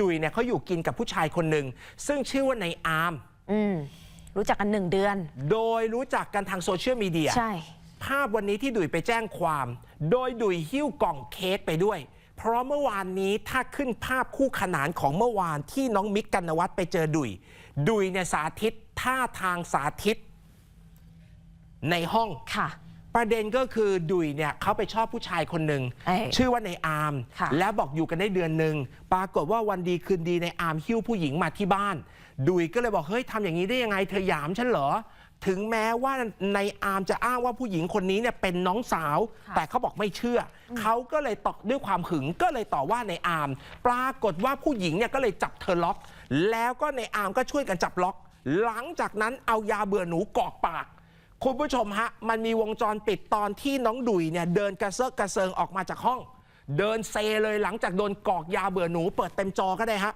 ดุยเนี่ยเขาอยู่กินกับผู้ชายคนหนึ่งซึ่งชื่อว่านายอาร์มอืมรู้จักกันหนึ่งเดือน โดยรู้จักกันทางโซเชียลมีเดียใช่ ภาพวันนี้ที่ดุยไปแจ้งความ โดยดุยหิ้วกล่องเค้กไปด้วย เพราะเมื่อวานนี้ถ้าขึ้นภาพคู่ขนานของเมื่อวานที่น้องมิกกันนวัฒน์ไปเจอดุย ดุยเนี่ยสาธิตท่าทางสาธิต ในห้องค่ะ ประเด็นก็คือดุยเนี่ยเขาไปชอบผู้ชายคนหนึ่งเอ้ยชื่อว่าในอาร์มค่ะ แล้วบอกอยู่กันได้เดือนหนึ่งปรากฏว่าวันดีคืนดีในอาร์มหิ้วผู้หญิงมาที่บ้าน ดุยก็เลยบอกเฮ้ยทำอย่างนี้ได้ยังไงเธอหยามฉันเหรอ ถึงแม้ว่าในอาร์มจะอ้างว่าผู้หญิงคนนี้เนี่ยเป็นน้องสาว ค่ะ แต่เขาบอกไม่เชื่ออเขาก็เลยตอบด้วยความหึงก็เลยต่อว่าในอาร์มปรากฏว่าผู้หญิงเนี่ยก็เลยจับเธอล็อก แล้วก็ในอาร์มก็ช่วยกันจับล็อก หลังจากนั้นเอายาเบื่อหนูกรอกปาก คุณผู้ชมฮะ มันมีวงจรปิดตอนที่น้องดุยเนี่ยเดินกระเซาะกระเซิงออกมาจากห้อง เดินเซเลยหลังจากโดนกรอกยาเบื่อหนูเปิดเต็มจอก็ได้ฮะ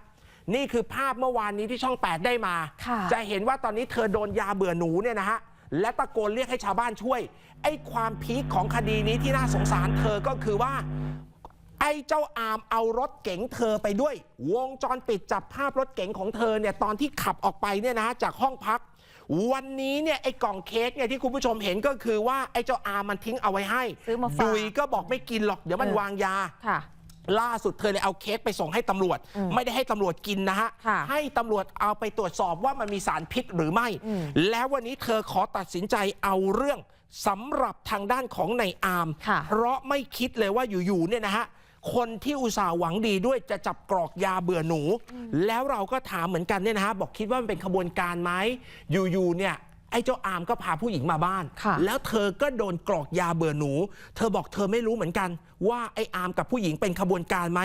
นี่คือภาพเมื่อวานนี้ที่ช่อง 8 ได้มาค่ะจะเห็นว่าตอนนี้เธอโดนยาเบื่อหนูเนี่ยนะฮะและตะโกนเรียกให้ชาวบ้านช่วย ไอ้ความพีคของคดีนี้ที่น่าสงสารเธอก็คือว่า ไอ้เจ้าอามเอารถเก๋งเธอไปด้วย วงจรปิดจับภาพรถเก๋งของเธอเนี่ยตอนที่ขับออกไปเนี่ยนะจากห้องพัก วันนี้เนี่ยไอ้กล่องเค้กเนี่ยที่คุณผู้ชมเห็นก็คือว่าไอ้เจ้าอามมันทิ้งเอาไว้ให้ซื้อมาฝาก ดุยก็บอกไม่กินหรอกเดี๋ยวมันเออวางยา ค่ะ ล่าสุดเธอเลยเอาเค้กไปส่งให้ตำรวจ อืมไม่ได้ให้ตำรวจกินนะฮะ ค่ะให้ตำรวจเอาไปตรวจสอบว่ามันมีสารพิษหรือไม่ อืมแล้ววันนี้เธอขอตัดสินใจเอาเรื่องสำหรับทางด้านของในายอามค่ะ เพราะไม่คิดเลยว่าอยู่ๆเนี่ยนะฮะ คนที่อุตส่าห์หวังดีด้วยจะจับกรอกยาเบื่อหนู แล้วเราก็ถามเหมือนกันเนี่ยนะฮะบอกคิดว่ามันเป็นขบวนการไหมอยู่ๆเนี่ยไอ้เจ้าอามก็พาผู้หญิงมาบ้าน ค่ะ แล้วเธอก็โดนกรอกยาเบื่อหนู เธอบอกเธอไม่รู้เหมือนกัน ว่าไอ้อามกับผู้หญิงเป็นขบวนการไหม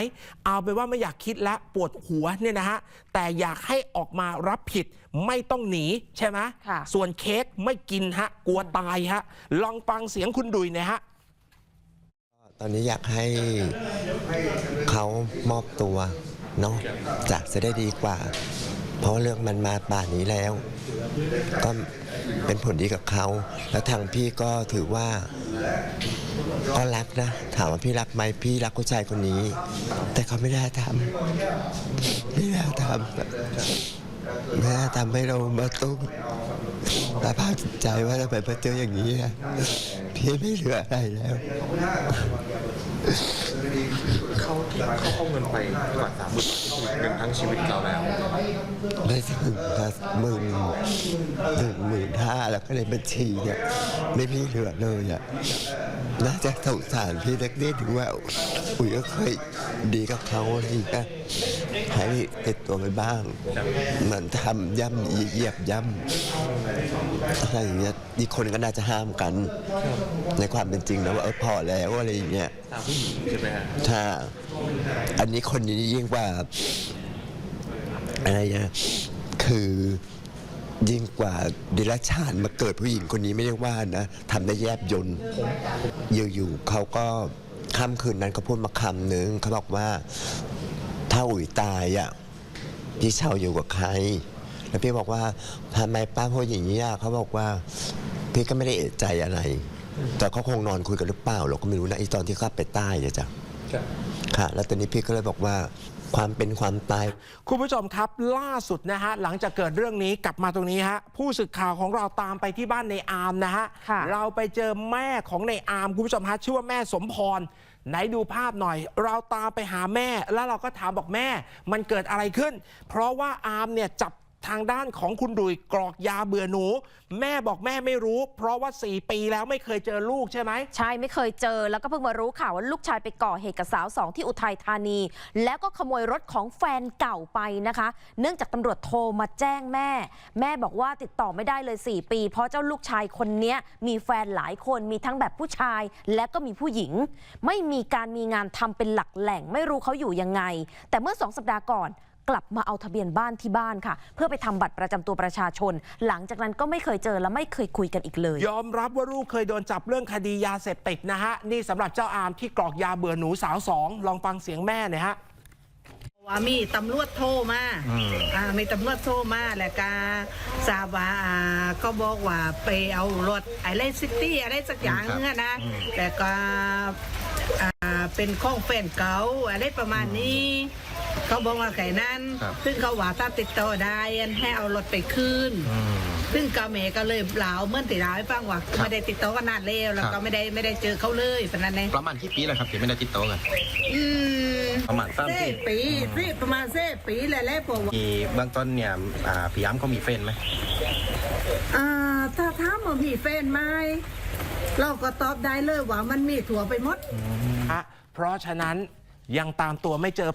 เอาไปนว่าไม่อยากคิดและปวดหัวเนี่ยนะฮะ แต่อยากให้ออกมารับผิดไม่ต้องหนีใช่ไหม ค่ะ ส่วนเค้กไม่กินฮะ กลัวตายฮะ ลองฟังเสียงคุณดุยหน่อยฮะ ตอนนี้อยากให้เขามอบตัวเนาะจะจะได้ดีกว่า เพราะเรื่องมันมาป่านนี้แล้ว ก็เป็นผลดีกับเขา แล้วทางพี่ก็ถือว่าก็รักนะ ถามว่าพี่รักไหมพี่รักผู้ชายคนนี้ แต่เขาไม่ได้ทำไม่ได้ทำไม่ได้ทำให้เรามาตุ้งตาภาพใจว่าทำไมมาเจออย่างนี้พี่ไม่เหลืออะไรแล้ว เขาที่เขาเอาเงินไปกว่าสามหมื่นเงินทั้งชีวิตเราแล้วไม่ถึงครับหมื่นหนึ่งหมื่นห้าแล้วก็ในบัญชีเนี่ยไม่มีเหลือเลยอะน่าจะสงสารพี่เล็กนิดถึงว่าอุ๋ยก็เคยดีกับเขาอะไรอย่างเงี้ยให้ติดตัวไปบ้างเหมือนทำย่ำเหยียบย่ำ อะไรอย่างเงี้ยอีกคนก็น่าจะห้ามกัน ในความเป็นจริงนะว่าเออพอแล้วอะไรอย่างเงี้ยตามผู้หญิงใช่ไหมฮะถ้าอันนี้คนนี้ยิ่งกว่าอะไรนะคือยิ่งกว่าดิลชานมาเกิดผู้หญิงคนนี้ไม่ได้ว่านะทำได้แยบยนต์อยู่ๆเขาก็ค่ำคืนนั้นเขาพูดมาคำหนึ่งเขาบอกว่า ถ้าอุ๋ยตายอะพี่เช่าอยู่กับใคร แล้วพี่บอกว่าทำไมป้าพูดอย่างนี้อะเขาบอกว่าพี่ก็ไม่ได้เอะใจอะไร แต่เขาคงนอนคุยกันหรือเปล่าเราก็ไม่รู้นะไอตอนที่เขาไปใต้เนี่ยจ้ะค่ะ แล้วตอนนี้พี่ก็เลยบอกว่าความเป็นความตาย คุณผู้ชมครับล่าสุดนะฮะหลังจากเกิดเรื่องนี้กลับมาตรงนี้ฮะผู้สื่อข่าวของเราตามไปที่บ้านในอาร์มนะฮะค่ะ เราไปเจอแม่ของในอาร์มคุณผู้ชมฮะชื่อว่าแม่สมพร ไหนดูภาพหน่อย เราตามไปหาแม่แล้วเราก็ถามบอกแม่ มันเกิดอะไรขึ้น เพราะว่าอาร์มเนี่ยจับ ทางด้านของคุณดุยกรอกยาเบื่อหนู แม่บอกแม่ไม่รู้ เพราะว่า 4 ปีแล้วไม่เคยเจอลูกใช่ไหม ใช่ไม่เคยเจอแล้วก็เพิ่งมารู้ข่าวว่าลูกชายไปก่อเหตุกับสาวสองที่อุทัยธานี แล้วก็ขโมยรถของแฟนเก่าไปนะคะ เนื่องจากตำรวจโทรมาแจ้งแม่ แม่บอกว่าติดต่อไม่ได้เลย 4 ปี เพราะเจ้าลูกชายคนเนี้ยมีแฟนหลายคนมีทั้งแบบผู้ชาย และก็มีผู้หญิง ไม่มีการมีงานทำเป็นหลักแหล่ง ไม่รู้เขาอยู่ยังไง แต่เมื่อสองสัปดาห์ก่อน กลับมาเอาทะเบียนบ้านที่บ้านค่ะ เพื่อไปทำบัตรประจำตัวประชาชน หลังจากนั้นก็ไม่เคยเจอและไม่เคยคุยกันอีกเลย ยอมรับว่าลูกเคยโดนจับเรื่องคดียาเสพติดนะฮะ นี่สำหรับเจ้าอามที่กรอกยาเบื่อหนูสาวสองลองฟังเสียงแม่หน่อยฮะว่ามีตำรวจโทรมาอ่ามีตำรวจโทรมาแล้วก็ทราบว่าอ่าก็บอกว่าไปเอารถอะไรซิตี้อะไรสักอย่างนึงอะนะแล้วก็อ่าเป็นข้องแฟนเก่าอะไรประมาณนี้ เขาบอกว่าไก่นั้นครับ ซึ่งเขาว่าถ้าติดต่อได้อันให้เอารถไปคืน อืม ซึ่งกาเมก็เลยเปล่าเมื่อติดร้ายฟังว่าครับไม่ได้ติดต่อกันนานแล้วแล้วครัก็บ ไม่ได้ไม่ได้เจอเขาเลยปะนั้นเองประมาณกี่ปีแล้วครับที่ไม่ได้ติดต่อกัน อืมประมาณสามเซ่ปีปีเซ่ประมาณเซ่ปีแหละแหละผมว่ามีเบื้องต้นเนี่ยอ่าพี่ย้ำเขามีแฟนไหม อ่าถ้าถามว่ามีแฟนไหมเราก็ตอบได้เลยว่ามันมีถั่วไปหมดเพราะฉะนั้นยังตามตัวไม่เจอ